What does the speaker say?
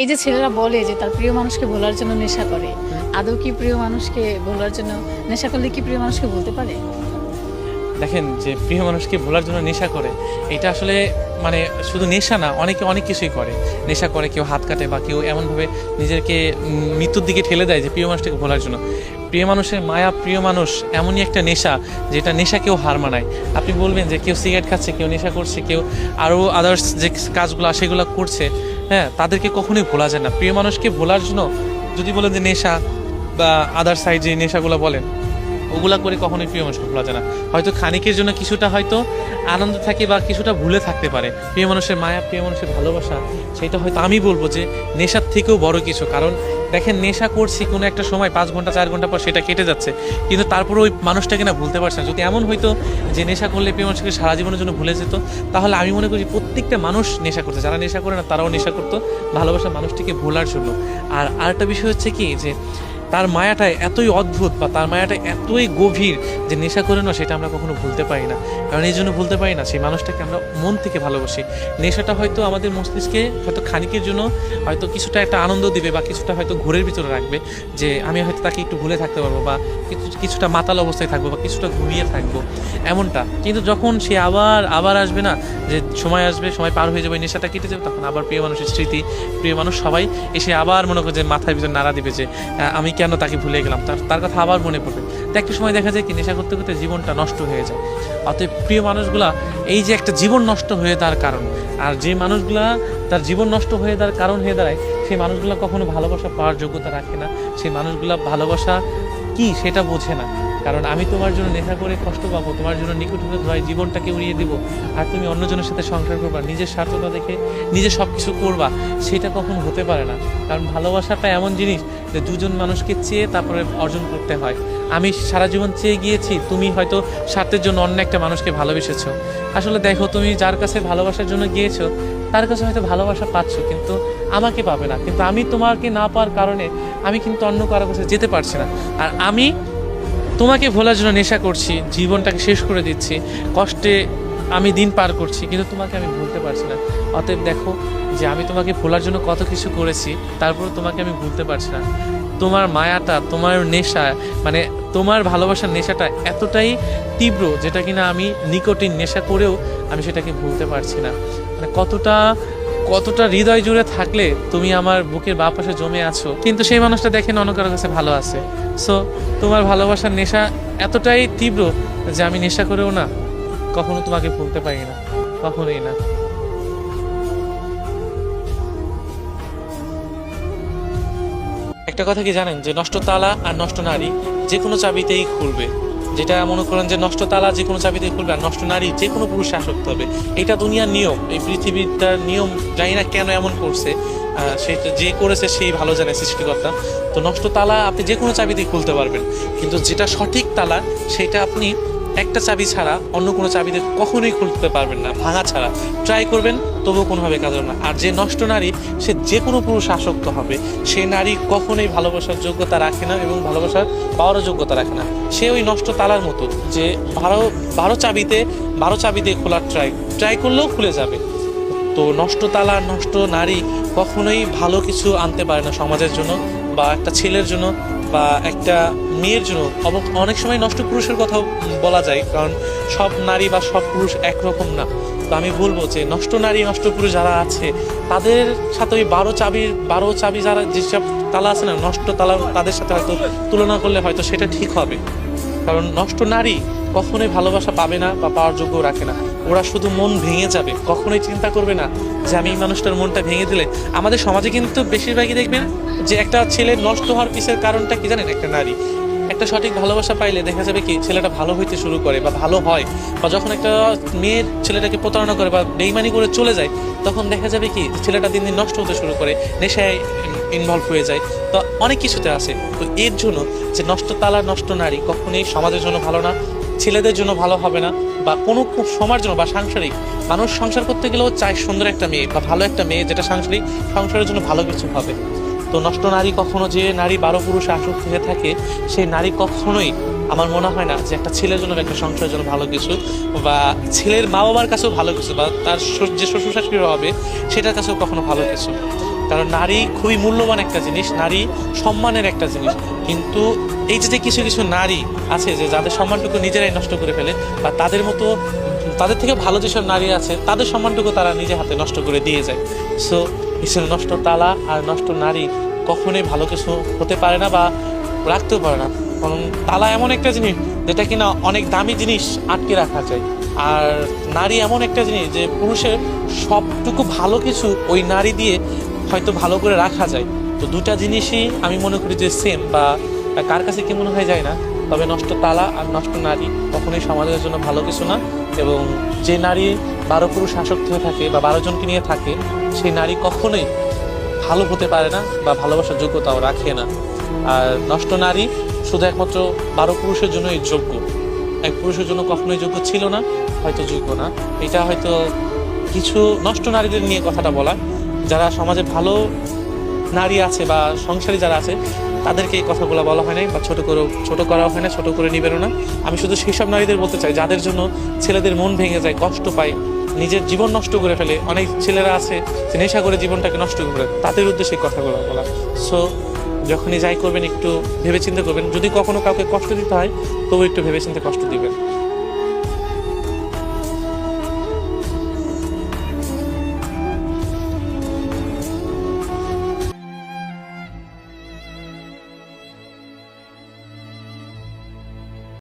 এই যে ছেলেরা বলে যে তার প্রিয় মানুষকে ভোলার জন্য নেশা করে আদৌ কি প্রিয় মানুষকে ভোলার জন্য নেশা করলে কি প্রিয় মানুষকে বলতে পারে? দেখেন যে প্রিয় মানুষকে ভোলার জন্য নেশা করে এটা আসলে মানে শুধু নেশা না অনেকে অনেক কিছুই করে। নেশা করে কেউ হাত কাটে বা কেউ এমনভাবে নিজেকে মৃত্যুর দিকে ঠেলে দেয় যে প্রিয় মানুষটাকে ভোলার জন্য। প্রিয় মানুষের মায়া প্রিয় মানুষ এমনই একটা নেশা যেটা নেশা কেউ হার মানায়। আপনি বলবেন যে কেউ সিগারেট খাচ্ছে কেউ নেশা করছে কেউ আরও আদার্স যে কাজগুলো সেগুলো করছে হ্যাঁ তাদেরকে কখনোই ভোলা যায় না। প্রিয় মানুষকে ভোলার জন্য যদি বলেন যে নেশা বা আদার সাইড যে নেশাগুলো বলেন ওগুলা করে কখনোই প্রিয় মানুষকে ভোলা যায় না। হয়তো খানিকের জন্য কিছুটা হয়তো আনন্দ থাকে বা কিছুটা ভুলে থাকতে পারে। প্রিয় মানুষের মায়া, প্রিয় মানুষের ভালোবাসা, সেটা হয়তো আমি বলব যে নেশার থেকেও বড় কিছু। কারণ দেখেন, নেশা করছি কোনো একটা সময় পাঁচ ঘণ্টা, চার ঘণ্টা পর সেটা কেটে যাচ্ছে। কিন্তু তারপরে ওই মানুষটাকে না ভুলতে পারছে না। যদি এমন হয়তো যে নেশা করলে প্রিয় মানুষকে সারা জীবনের জন্য ভুলে যেত, তাহলে আমি মনে করি প্রত্যেকটা মানুষ নেশা করছে যারা নেশা করে না, তারাও নেশা করতো। ভালোবাসা মানুষটিকে ভোলার জন্য। আর আরেকটা বিষয় হচ্ছে কি যে তার মায়াটা এতই অদ্ভুত বা তার মায়াটা এতই গভীর যে নেশা করে না সেটা আমরা কখনো ভুলতে পারি না। কারণ এই জন্য ভুলতে পারি না। সেই মানুষটাকে আমরা মন থেকে ভালোবাসি। নেশাটা হয়তো আমাদের মস্তিষ্কে হয়তো খানিকের জন্য হয়তো কিছুটা একটা আনন্দ দিবে বা কিছুটা হয়তো ঘোরের ভিতরে রাখবে যে আমি হয়তো তাকে একটু ভুলে থাকতে পারব বা কিছু- কিছুটা মাতাল অবস্থায় থাকব বা কিছুটা ঘুমিয়ে থাকব। এমনটা। কিন্তু যখন সে আবার আবার আসবে না, যে সময় আসবে, সময় পার হয়ে যাবে, নেশাটা কেটে যাবে, তখন আবার প্রিয় মানুষের স্মৃতি, প্রিয় মানুষ সবাই এসে আবার মনে করে যে মাথার ভিতরে নাড়া দিবে যে আমি কেন তাকে ভুলে গেলাম? তার তার কথা আবার মনে পড়বে। তো একটা সময় দেখা যায় কি, নেশা করতে করতে জীবনটা নষ্ট হয়ে যায়। অতএব প্রিয় মানুষগুলা, এই যে একটা জীবন নষ্ট হয়ে তার কারণ, আর যে মানুষগুলা তার জীবন নষ্ট হয়ে তার কারণ হয়ে দাঁড়ায়, সেই মানুষগুলো কখনো ভালোবাসা পাওয়ার যোগ্যতা রাখে না। সেই মানুষগুলা ভালোবাসা কি সেটা বোঝে না। কারণ আমি তোমার জন্য নেশা করে কষ্ট পাবো, তোমার জন্য নিকট হতে ধরাই জীবনটাকে উড়িয়ে দিব, আর তুমি অন্যজনের সাথে সংসার করবা, নিজের স্বার্থতা দেখে নিজে সব কিছু করবা, সেটা কখনো হতে পারে না। কারণ ভালোবাসাটা এমন জিনিস যে দুজন মানুষকে চেয়ে তারপরে অর্জন করতে হয়। আমি সারা জীবন চেয়ে গিয়েছি, তুমি হয়তো স্বার্থের জন্য অন্য একটা মানুষকে ভালোবেসেছো। আসলে দেখো, তুমি যার কাছে ভালোবাসার জন্য গিয়েছো, তার কাছে হয়তো ভালোবাসা পাচ্ছ, কিন্তু আমাকে পাবে না। কিন্তু আমি তোমাকে না পাওয়ার কারণে আমি কিন্তু অন্য কারও কাছে যেতে পারছি না। আর আমি তোমাকে ভোলার জন্য নেশা করছি, জীবনটাকে শেষ করে দিচ্ছি, কষ্টে আমি দিন পার করছি, কিন্তু তোমাকে আমি ভুলতে পারছি না। অতএব দেখো যে আমি তোমাকে ভোলার জন্য কত কিছু করেছি তারপর তোমাকে আমি ভুলতে পারছি না। তোমার মায়াটা, তোমার নেশা মানে তোমার ভালোবাসার নেশাটা এতটাই তীব্র যেটা কিনা আমি নিকটিন নেশা করেও আমি সেটাকে ভুলতে পারছি না। মানে কতটা কতটা হৃদয় জুড়ে থাকলে তুমি আমার বুকের বা পাশে জমে আছো। কিন্তু সেই মানুষটা দেখেন অন্য কারোর কাছে ভালো আছে। সো তোমার ভালোবাসার নেশা এতটাই তীব্র যে আমি নেশা করেও না, কখনো তোমাকে ভুলতে পারি না, কখনোই না। একটা কথা কি জানেন? যে নষ্ট তালা আর নষ্ট নারী যে কোনো চাবিতেই খুলবে। যেটা মনে করেন যে নষ্ট তালা যে কোনো চাবিতেই খুলবে আর নষ্ট নারী যে কোনো পুরুষে আসক্ত হবে। এটা দুনিয়ার নিয়ম। এই পৃথিবীটার নিয়ম জানি না কেন এমন করছে। সেটা যে করেছে সেই ভালো জানে সৃষ্টিকর্তা। তো নষ্ট তালা আপনি যে কোনো চাবিতেই খুলতে পারবেন। কিন্তু যেটা সঠিক তালা, সেটা আপনি একটা চাবি ছাড়া অন্য কোনো চাবিতে কখনোই খুলতে পারবেন না, ভাঙা ছাড়া। ট্রাই করবেন, তবুও কোনোভাবে কাজ না। আর যে নষ্ট নারী, সে যে কোনো পুরুষ আসক্ত হবে। সে নারী কখনোই ভালোবাসার যোগ্যতা রাখে না এবং ভালোবাসার পাওয়ারও যোগ্যতা রাখে না। সে ওই নষ্ট তালার মতো যে বারো বারো চাবিতে বারো চাবিতে খোলার ট্রাই ট্রাই করলেও খুলে যাবে। তো নষ্ট তালা নষ্ট নারী কখনোই ভালো কিছু আনতে পারে না সমাজের জন্য, বা একটা ছেলের জন্য, বা একটা মেয়ের জন্য। অনেক সময় নষ্ট পুরুষের কথাও বলা যায়, কারণ সব নারী বা সব পুরুষ একরকম না। তো আমি বলব যে নষ্ট নারী, নষ্ট পুরুষ যারা আছে, তাদের সাথে ওই বারো চাবির, বারো চাবি যারা যেসব তালা আছে না, নষ্ট তালা তাদের সাথে হয়তো তুলনা করলে হয়তো সেটা ঠিক হবে। কারণ নষ্ট নারী কখনোই ভালোবাসা পাবে না বা পাওয়ার যোগ্য রাখে না। ওরা শুধু মন ভেঙে যাবে। কখনোই চিন্তা করবে না যে আমি এই মানুষটার মনটা ভেঙে দিলে। আমাদের সমাজে কিন্তু বেশিরভাগই দেখবেন যে একটা ছেলে নষ্ট হওয়ার পিছের কারণটা কি জানেন? একটা নারী। একটা সঠিক ভালোবাসা পাইলে দেখা যাবে কি ছেলেটা ভালো হইতে শুরু করে বা ভালো হয় বা যখন একটা মেয়ের ছেলেটাকে প্রতারণা করে বা বেইমানি করে চলে যায়, তখন দেখা যাবে কি ছেলেটা দিন দিন নষ্ট হতে শুরু করে, নেশায় ইনভলভ হয়ে যায়। তো অনেক কিছুতে আছে। তো এর জন্য যে নষ্ট তালা নষ্ট নারী কখনোই সমাজের জন্য ভালো না। ছেলেদের জন্য ভালো হবে না, বা কোনো সমার জন্য, বা সাংসারিক। মানুষ সংসার করতে গেলেও চায় সুন্দর একটা মেয়ে, বা ভালো একটা মেয়ে, যেটা সাংসারিক, সংসারের জন্য ভালো কিছু হবে। তো নষ্ট নারী কখনো যে নারী বারো পুরুষে আসক্ত হয়ে থাকে, সেই নারী কখনোই আমার মনে হয় না যে একটা ছেলের জন্য একটা সংসারের জন্য ভালো কিছু, বা ছেলের মা বাবার কাছেও ভালো কিছু, বা তার যে শ্বশুর শাশুড়ি হবে, সেটার কাছেও কখনো ভালো কিছু কারণ নারী খুবই মূল্যবান একটা জিনিস, নারী সম্মানের একটা জিনিস। কিন্তু এই যে কিছু কিছু নারী আছে যে যাদের সম্মানটুকু নিজেরাই নষ্ট করে ফেলে বা তাদের মতো, তাদের থেকে ভালো যেসব নারী আছে, তাদের সম্মানটুকু তারা নিজে হাতে নষ্ট করে দিয়ে যায়। সো হিসেবে নষ্ট তালা আর নষ্ট নারী কখনোই ভালো কিছু হতে পারে না বা রাখতেও পারে না। কারণ তালা এমন একটা জিনিস যেটা কিনা অনেক দামি জিনিস আটকে রাখা যায়। আর নারী এমন একটা জিনিস যে পুরুষের সবটুকু ভালো কিছু ওই নারী দিয়ে হয়তো ভালো করে রাখা যায়। তো দুটা জিনিসই আমি মনে করি যে সেম বা কার কাছে কি মনে হয় যায় না। তবে নষ্ট তালা আর নষ্ট নারী কখনোই সমাজের জন্য ভালো কিছু না এবং যে নারী বারো পুরুষ আসক্ত হয়ে থাকে বা বারো জনকে নিয়ে থাকে, সেই নারী কখনোই ভালো হতে পারে না বা ভালোবাসার যোগ্যতাও রাখে না। আর নষ্ট নারী শুধু একমাত্র বারো পুরুষের জন্যই যোগ্য। এক পুরুষের জন্য কখনোই যোগ্য ছিল না, হয়তো যোগ্য না। এটা হয়তো কিছু নষ্ট নারীদের নিয়ে কথাটা বলা। যারা সমাজে ভালো নারী আছে বা সংসারী যারা আছে, তাদেরকে এই কথাগুলো বলা হয় নাই বা ছোট করে, ছোট করা হয় না, ছোট করে নিবেনও না। আমি শুধু সেই সব নারীদের বলতে চাই, যাদের জন্য ছেলেদের মন ভেঙে যায়, কষ্ট পায়, নিজের জীবন নষ্ট করে ফেলে। অনেক ছেলেরা আছে যে নেশা করে জীবনটাকে নষ্ট করে, তাদের উদ্দেশ্যে কথাগুলো বলা। সো যখনই যাই করবেন, একটু ভেবেচিন্তে করবেন। যদি কখনো কাউকে কষ্ট দিতে হয়, তবু একটু ভেবেচিন্তে কষ্ট দিবেন।